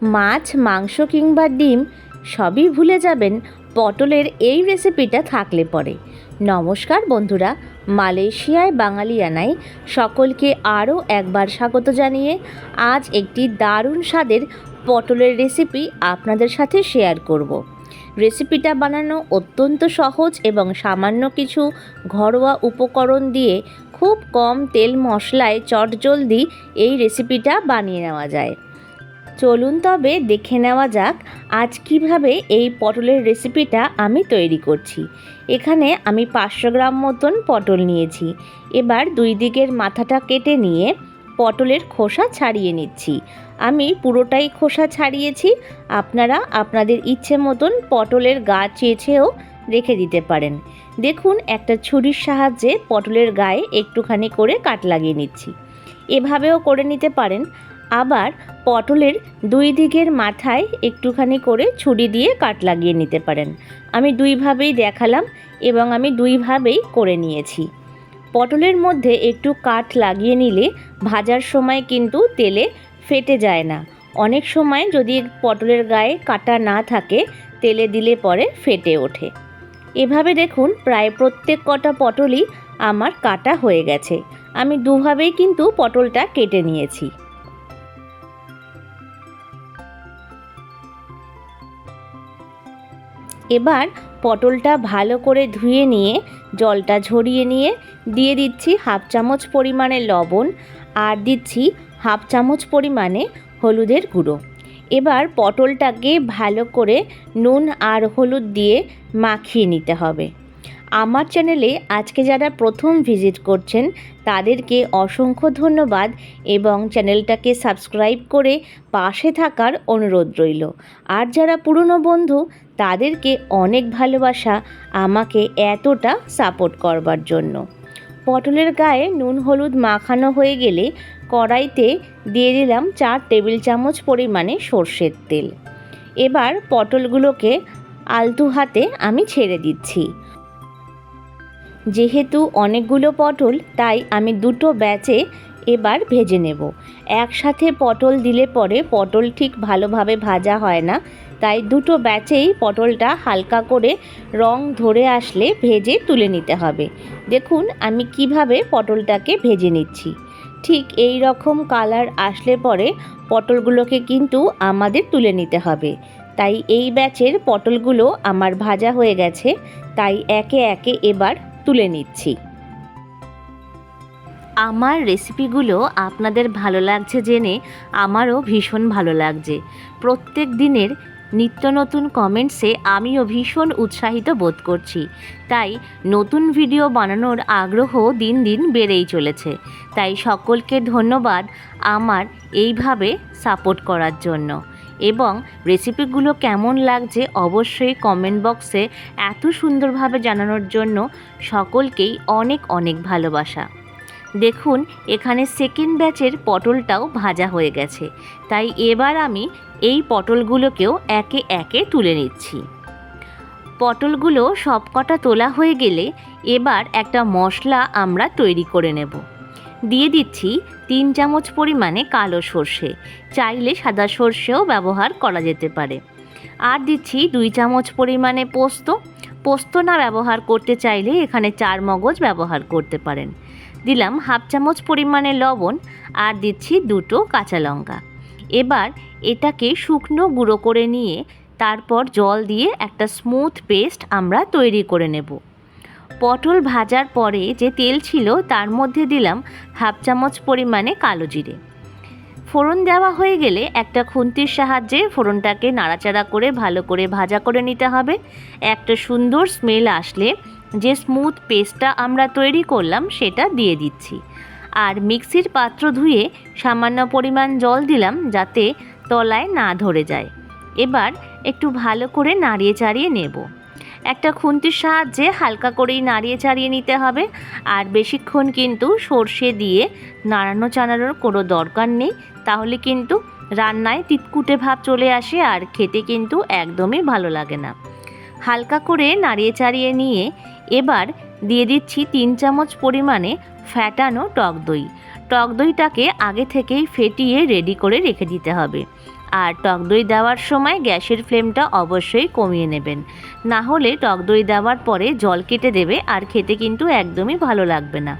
মাছ, মাংস কিংবা ডিম সবই ভুলে যাবেন, পটলের এই রেসিপিটা থাকলে পরে নমস্কার বন্ধুরা, মালয়েশিয়ায় বাঙালিয়ানায় সকলকে আরও একবার স্বাগত জানিয়ে আজ একটি দারুণ স্বাদের পটলের রেসিপি আপনাদের সাথে শেয়ার করব। রেসিপিটা বানানো অত্যন্ত সহজ এবং সামান্য কিছু ঘরোয়া উপকরণ দিয়ে খুব কম তেল মশলায় চটজলদি এই রেসিপিটা বানিয়ে নেওয়া যায় চলুন তবে দেখে নেওয়া যাক আজ কীভাবে এই পটলের রেসিপিটা আমি তৈরি করছি। এখানে আমি পাঁচশো গ্রাম মতন পটল নিয়েছি। এবার দুই দিকের মাথাটা কেটে নিয়ে পটলের খোসা ছাড়িয়ে নিচ্ছি। আমি পুরোটাই খোসা ছাড়িয়েছি। আপনারা আপনাদের ইচ্ছে মতন পটলের গা চেঁচেও রেখে দিতে পারেন। দেখুন, একটা ছুরির সাহায্যে পটলের গায়ে একটুখানি করে কাট লাগিয়ে নিচ্ছি। এভাবেও করে নিতে পারেন। আবার পটলের দুই দিকের মাথায় একটুখানি করে ছুরি দিয়ে কাট লাগিয়ে নিতে পারেন। আমি দুইভাবেই দেখালাম এবং আমি দুইভাবেই করে নিয়েছি। পটলের মধ্যে একটু কাঠ লাগিয়ে নিলে ভাজার সময় কিন্তু তেলে ফেটে যায় না। অনেক সময় যদি পটলের গায়ে কাটা না থাকে, তেলে দিলে পরে ফেটে ওঠে। এভাবে দেখুন প্রায় প্রত্যেক কটা পটলই আমার কাটা হয়ে গেছে। আমি দুভাবেই কিন্তু পটলটা কেটে নিয়েছি। এবার পটলটা ভালো করে ধুয়ে নিয়ে, জলটা ঝরিয়ে নিয়ে দিয়ে দিচ্ছি হাফ চামচ পরিমাণে লবণ আর দিচ্ছি হাফ চামচ পরিমাণে হলুদের গুঁড়ো। এবার পটলটাকে ভালো করে নুন আর হলুদ দিয়ে মাখিয়ে নিতে হবে। আমার চ্যানেলে আজকে যারা প্রথম ভিজিট করছেন, তাদেরকে অসংখ্য ধন্যবাদ এবং চ্যানেলটাকে সাবস্ক্রাইব করে পাশে থাকার অনুরোধ রইল। আর যারা পুরনো বন্ধু, তাদেরকে অনেক ভালোবাসা আমাকে এতটা সাপোর্ট করবার জন্য। পটলের গায়ে নুন হলুদ মাখানো হয়ে গেলে কড়াইতে দিয়ে দিলাম চার টেবিল চামচ পরিমাণে সর্ষের তেল। এবার পটলগুলোকে আলতু হাতে আমি ছেড়ে দিচ্ছি। যেহেতু অনেকগুলো পটল, তাই আমি দুটো ব্যাচে এবার ভেজে নেব। একসাথে পটল দিলে পরে পটল ঠিক ভালোভাবে ভাজা হয় না, তাই দুটো ব্যাচেই পটলটা হালকা করে রং ধরে আসলে ভেজে তুলে নিতে হবে। দেখুন আমি কীভাবে পটলটাকে ভেজে নিচ্ছি। ঠিক এই রকম কালার আসলে পরে পটলগুলোকে কিন্তু আমাদের তুলে নিতে হবে। তাই এই ব্যাচের পটলগুলো আমার ভাজা হয়ে গেছে, তাই একে একে এবার তুলে নিচ্ছি। আমার রেসিপিগুলো আপনাদের ভালো লাগছে জেনে আমারও ভীষণ ভালো লাগছে। প্রত্যেক দিনের নিত্য নতুন কমেন্টসে আমিও ভীষণ উৎসাহিত বোধ করছি। তাই নতুন ভিডিও বানানোর আগ্রহ দিন দিন বেড়েই চলেছে। তাই সকলকে ধন্যবাদ আমার এইভাবে সাপোর্ট করার জন্য। এবং রেসিপিগুলো কেমন লাগছে অবশ্যই কমেন্ট বক্সে এত সুন্দরভাবে জানানোর জন্য সকলকেই অনেক অনেক ভালোবাসা। দেখুন, এখানে সেকেন্ড ব্যাচের পটলটাও ভাজা হয়ে গেছে। তাই এবার আমি এই পটলগুলোকেও একে একে তুলে নিচ্ছি। পটলগুলো সবকটা তোলা হয়ে গেলে এবার একটা মশলা আমরা তৈরি করে নেব। দিয়ে দিচ্ছি তিন চামচ পরিমাণে কালো সর্ষে। চাইলে সাদা সর্ষেও ব্যবহার করা যেতে পারে। আর দিচ্ছি দুই চামচ পরিমাণে পোস্ত। পোস্ত না ব্যবহার করতে চাইলে এখানে চার মগজ ব্যবহার করতে পারেন। দিলাম হাফ চামচ পরিমাণে লবণ আর দিচ্ছি দুটো কাঁচা লঙ্কা। এবার এটাকে শুকনো গুঁড়ো করে নিয়ে তারপর জল দিয়ে একটা স্মুথ পেস্ট আমরা তৈরি করে নেব। পটল ভাজার পরে যে তেল ছিল তার মধ্যে দিলাম হাফ চামচ পরিমাণে কালো জিরে। ফোড়ন দেওয়া হয়ে গেলে একটা খুন্তির সাহায্যে ফোড়নটাকে নাড়াচাড়া করে ভালো করে ভাজা করে নিতে হবে। একটা সুন্দর স্মেল আসলে যে স্মুথ পেস্টটা আমরা তৈরি করলাম সেটা দিয়ে দিচ্ছি। আর মিক্সির পাত্র ধুয়ে সামান্য পরিমাণ জল দিলাম যাতে তলায় না ধরে যায়। এবার একটু ভালো করে নাড়িয়ে চাড়িয়ে নেব। একটা খুন্তির সাহায্যে হালকা করেই নাড়িয়ে চাড়িয়ে নিতে হবে। আর বেশিক্ষণ কিন্তু সর্ষে দিয়ে নাড়ানো চাড়ানোর কোনো দরকার নেই। তাহলে কিন্তু রান্নায় তিতকুটে ভাব চলে আসে আর খেতে কিন্তু একদমই ভালো লাগে না। হালকা করে নাড়িয়ে চাড়িয়ে নিয়ে এবার দিয়ে দিচ্ছি তিন চামচ পরিমাণে ফ্যাটানো টক দই। টক দইটাকে আগে থেকেই ফেটিয়ে রেডি করে রেখে দিতে হবে। আর টক দই দেওয়ার সময় গ্যাসের ফ্লেমটা অবশ্যই কমিয়ে নেবেন। না হলে টক দই দেওয়ার পরে জল কেটে দেবে আর খেতে কিন্তু একদমই ভালো লাগবে না।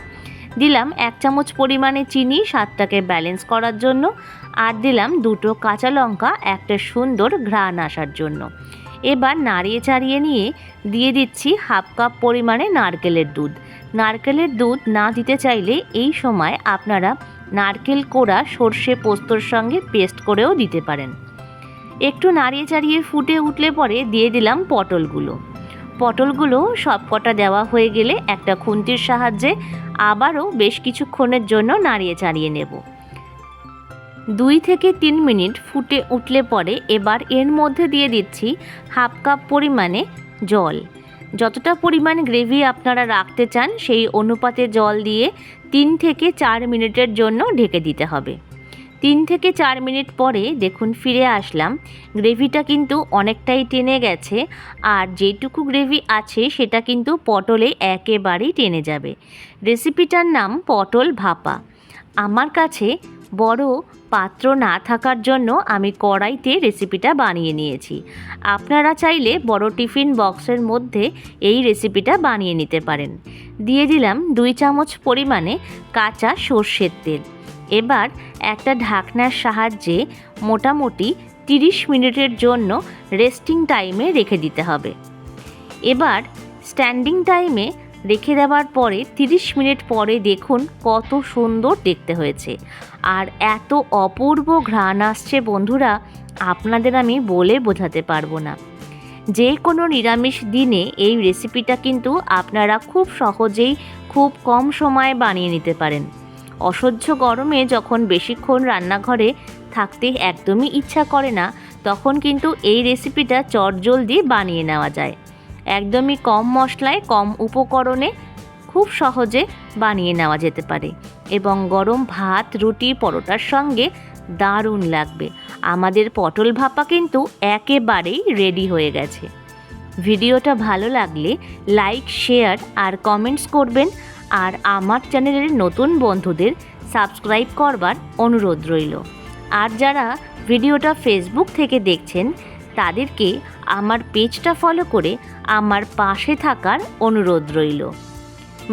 দিলাম এক চামচ পরিমাণে চিনি স্বাদটাকে ব্যালেন্স করার জন্য আর দিলাম দুটো কাঁচা লঙ্কা, একটা সুন্দর ঘ্রাণ আসার জন্য। এবার নাড়িয়ে চাড়িয়ে নিয়ে দিয়ে দিচ্ছি হাফ কাপ পরিমাণে নারকেলের দুধ। নারকেলের দুধ না দিতে চাইলে এই সময় আপনারা নারকেল কোড়া, সর্ষে পোস্তর সঙ্গে পেস্ট করেও দিতে পারেন। একটু নাড়িয়ে চাড়িয়ে ফুটে উঠলে পরে দিয়ে দিলাম পটলগুলো। পটলগুলো সব কটা দেওয়া হয়ে গেলে একটা খুন্তির সাহায্যে আবারও বেশ কিছুক্ষণের জন্য নাড়িয়ে চাড়িয়ে নেব। দুই থেকে তিন মিনিট ফুটে উঠলে পরে এবার এর মধ্যে দিয়ে দিচ্ছি হাফ কাপ পরিমাণে জল। যতটা পরিমাণ গ্রেভি আপনারা রাখতে চান সেই অনুপাতে জল দিয়ে তিন থেকে চার মিনিটের জন্য ঢেকে দিতে হবে। তিন থেকে চার মিনিট পরে দেখুন ফিরে আসলাম। গ্রেভিটা কিন্তু অনেকটাই টেনে গেছে আর যেটুকু গ্রেভি আছে সেটা কিন্তু পটলে একেবারেই টেনে যাবে। রেসিপিটার নাম পটল ভাপা। আমার কাছে বড় পাত্র না থাকার জন্য আমি কড়াইতে রেসিপিটা বানিয়ে নিয়েছি। আপনারা চাইলে বড় টিফিন বক্সের মধ্যে এই রেসিপিটা বানিয়ে নিতে পারেন। দিয়ে দিলাম দুই চামচ পরিমাণে কাঁচা সর্ষের তেল। এবার একটা ঢাকনার সাহায্যে মোটামুটি তিরিশ মিনিটের জন্য রেস্টিং টাইমে রেখে দিতে হবে। এবার স্ট্যান্ডিং টাইমে রেখে দেওয়ার পরে তিরিশ মিনিট পরে দেখুন কত সুন্দর দেখতে হয়েছে। আর এত অপূর্ব ঘ্রাণ আসছে বন্ধুরা, আপনাদের আমি বলে বোঝাতে পারব না। যে কোনো নিরামিষ দিনে এই রেসিপিটা কিন্তু আপনারা খুব সহজেই খুব কম সময়ে বানিয়ে নিতে পারেন। অসহ্য গরমে যখন বেশিক্ষণ রান্নাঘরে থাকতে একদমই ইচ্ছা করে না, তখন কিন্তু এই রেসিপিটা চটজলদি বানিয়ে নেওয়া যায়। একদমই কম মশলায়, কম উপকরণে খুব সহজে বানিয়ে নেওয়া যেতে পারে। এবং গরম ভাত, রুটি, পরোটার সঙ্গে দারুণ লাগবে। আমাদের পটল ভাপা কিন্তু একেবারেই রেডি হয়ে গেছে। ভিডিওটা ভালো লাগলে লাইক শেয়ার আর কমেন্টস করবেন। আর আমার চ্যানেলের নতুন বন্ধুদের সাবস্ক্রাইব করবার অনুরোধ রইল। আর যারা ভিডিওটা ফেসবুক থেকে দেখছেন তাদেরকে আমার পেজটা ফলো করে আমার পাশে থাকার অনুরোধ রইল।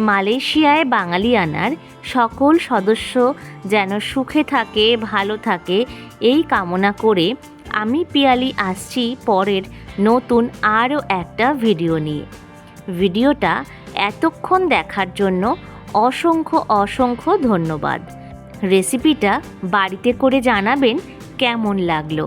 মালয়েশিয়ায় বাঙালিয়ানার সকল সদস্য যেন সুখে থাকে, ভালো থাকে, এই কামনা করে আমি পিয়ালি আসছি পরের নতুন আরও একটা ভিডিও নিয়ে। ভিডিওটা এতক্ষণ দেখার জন্য অসংখ্য অসংখ্য ধন্যবাদ। রেসিপিটা বাড়িতে করে জানাবেন কেমন লাগল?